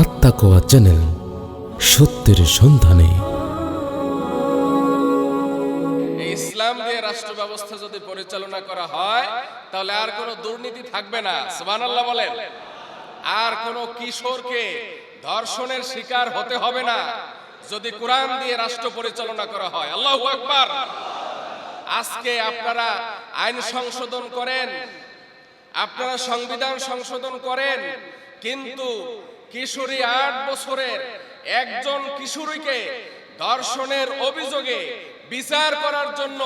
আত্মাকোয়া channel সত্যের সন্ধানে। ইসলাম দিয়ে রাষ্ট্র ব্যবস্থা যদি পরিচালনা করা হয়, তাহলে আর কোনো দুর্নীতি থাকবে না। সুবহানাল্লাহ বলেন। আর কোনো কিশোরকে ধর্ষণের শিকার হতে হবে না। যদি কোরআন দিয়ে রাষ্ট্র পরিচালনা করা হয়, আল্লাহু আকবার। আজকে আপনারা আইন সংশোধন করেন আপনারা সংবিধান সংশোধন করেন কিন্তু কিশোরী আট বছরের একজন কিশোরীকে ধর্ষণের অভিযোগে বিচার করার জন্য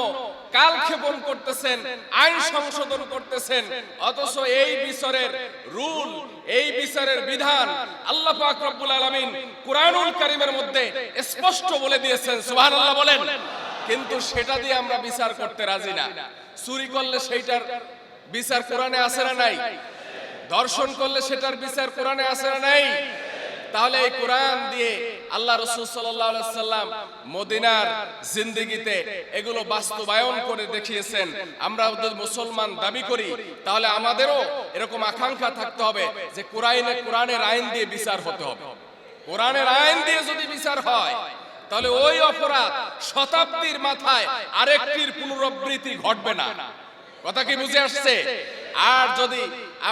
কালক্ষেপণ করতেছেন আইন সংশোধন করতেছেন অথচ এই বিচারের রুল এই বিচারের বিধান আল্লাহ পাক রব্বুল আলামিন কুরআনুল কারীমের মধ্যে স্পষ্ট বলে দিয়েছেন সুবহানাল্লাহ বলেন। কিন্তু সেটা দিয়ে আমরা বিচার করতে রাজি না। চুরি করলে সেইটার বিচার কোরআনে আছে না নাই? দর্শন করলে সেটার বিচার কোরআনে আছে না নাই? তাহলে এই কোরআন দিয়ে আল্লাহ রসুল সাল্লাম মদিনার জিন্দিগিতে এগুলো বাস্তবায়ন করে দেখিয়েছেন। আমরা মুসলমান দাবি করি, তাহলে আমাদেরও এরকম আকাঙ্ক্ষা থাকতে হবে যে কোরআনে, কোরআনের আইন দিয়ে বিচার হতে হবে। কোরআনের আইন দিয়ে যদি বিচার হয়, তাহলে ওই অপরাধ শতাব্দীর মাথায় আরেকটির পুনরাবৃত্তি ঘটবে না। কথা কি বুঝে আসছে? আর যদি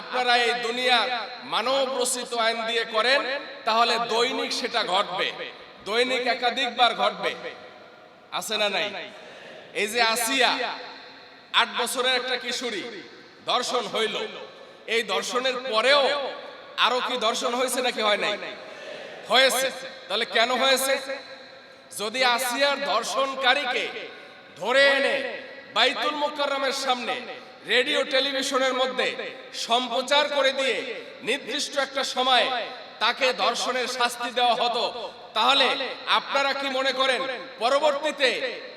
আপনারা এই দুনিয়ার মানব রচিত আইন দিয়ে করেন তাহলে দৈনিক সেটা ঘটবে। দৈনিক একাধিকবার ঘটবে। আছে না নাই? এই যে আসিয়া আট বছরের একটা কিশোরী দর্শন হইল। এই দর্শনের পরেও আরও কি দর্শন হয়েছে নাকি হয় নাই? হয়েছে। তাহলে কেন হয়েছে? যদি আসিয়ার দর্শনকারীকে ধরে এনে বাইতুল মোকাররমের সামনে রেডিও, টেলিভিশনের মধ্যে সম্প্রচার করে দিয়ে নির্দিষ্ট একটা সময় তাকে ধর্ষণের শাস্তি দেওয়া হতো। তাহলে আপনারা কি মনে করেন, পরবর্তীতে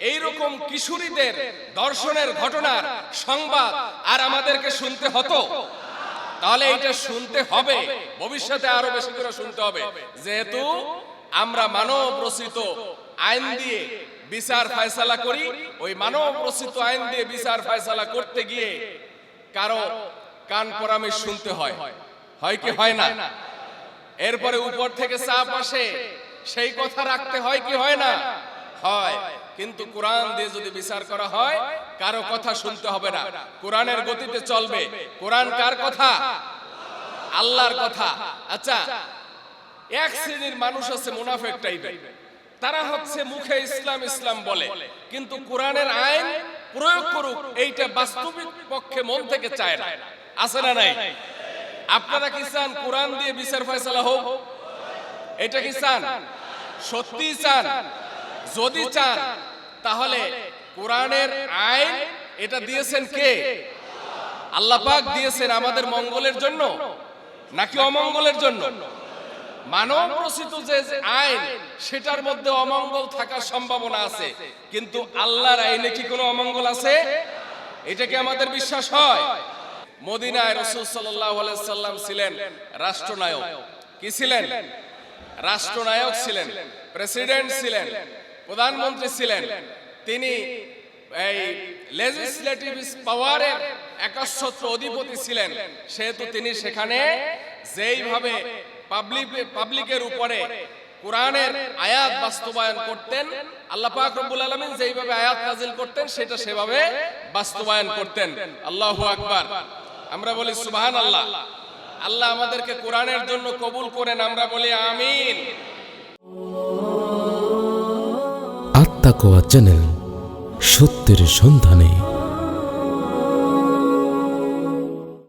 এই রকম কিশোরীদের ধর্ষণের ঘটনার সংবাদ আর আমাদেরকে শুনতে হতো? তাহলে এটা শুনতে হবে, ভবিষ্যতে আরও বেশি করে শুনতে হবে। যেহেতু আমরা মানব রচিত আইন দিয়ে বিচার ফয়সালা করি, ওই মানব রচিত আইন দিয়ে বিচার ফয়সালা করতে গিয়ে কারও কান পরামর্শ শুনতে হয়। হয় কি হয় না? এরপরে উপর থেকে চাপ আসে, সেই কথা রাখতে হয় কি হয় না? হয়। কিন্তু কোরআন দিয়ে যদি বিচার করা হয়, কারও কথা শুনতে হবে না। কোরআনের গতিতে চলবে। কোরআন কার কথা? আল্লাহর কথা। আচ্ছা এক শ্রেণির মানুষ আছে মুনাফেক টাইপের তারা হচ্ছে মুখে ইসলাম ইসলাম বলে। কিন্তু কোরআনের আইন প্রয়োগ করুক, এইটা বাস্তবিক পক্ষে মন থেকে চায় না। আছে না নাই? আপনারা কি চান কোরআন দিয়ে বিচার ফয়সালা হোক? এটা কি চান? সত্যি চান? যদি চান, তাহলে কোরআনের আইন এটা দিয়েছেন কে? আল্লাহ পাক দিয়েছেন আমাদের মঙ্গলের জন্য নাকি অমঙ্গলের জন্য? মানব রচিত যে আইন, সেটার মধ্যে অমঙ্গল থাকার সম্ভাবনা আছে। কিন্তু আল্লাহর আইনে কি কোনো অমঙ্গল আছে? এটা কি আমাদের বিশ্বাস হয়? মদিনায় রসুল সাল্লাম ছিলেন রাষ্ট্রনায়ক। কি ছিলেন? রাষ্ট্রনায়ক ছিলেন, প্রেসিডেন্ট ছিলেন, প্রধানমন্ত্রী ছিলেন। তিনি এই লেজিসলেটিভ পাওয়ারের একাশত্র অধিপতি ছিলেন। সেহেতু তিনি সেখানে যেইভাবে পাবলিক পাবলিকের উপরে কোরআনের আয়াত বাস্তবায়ন করতেন, আল্লাহ পাক রব্বুল আলামিন যেইভাবে আয়াত নাজিল করতেন, সেটা সেভাবে বাস্তবায়ন করতেন। আল্লাহু আকবার। আমরা বলি, সুবহানাল্লাহ। আল্লাহ আমাদেরকে কোরআনের জন্য কবুল করেন, আমরা বলি, আমিন। আত্মাকোয়া চ্যানেল, সত্যের সন্ধানে।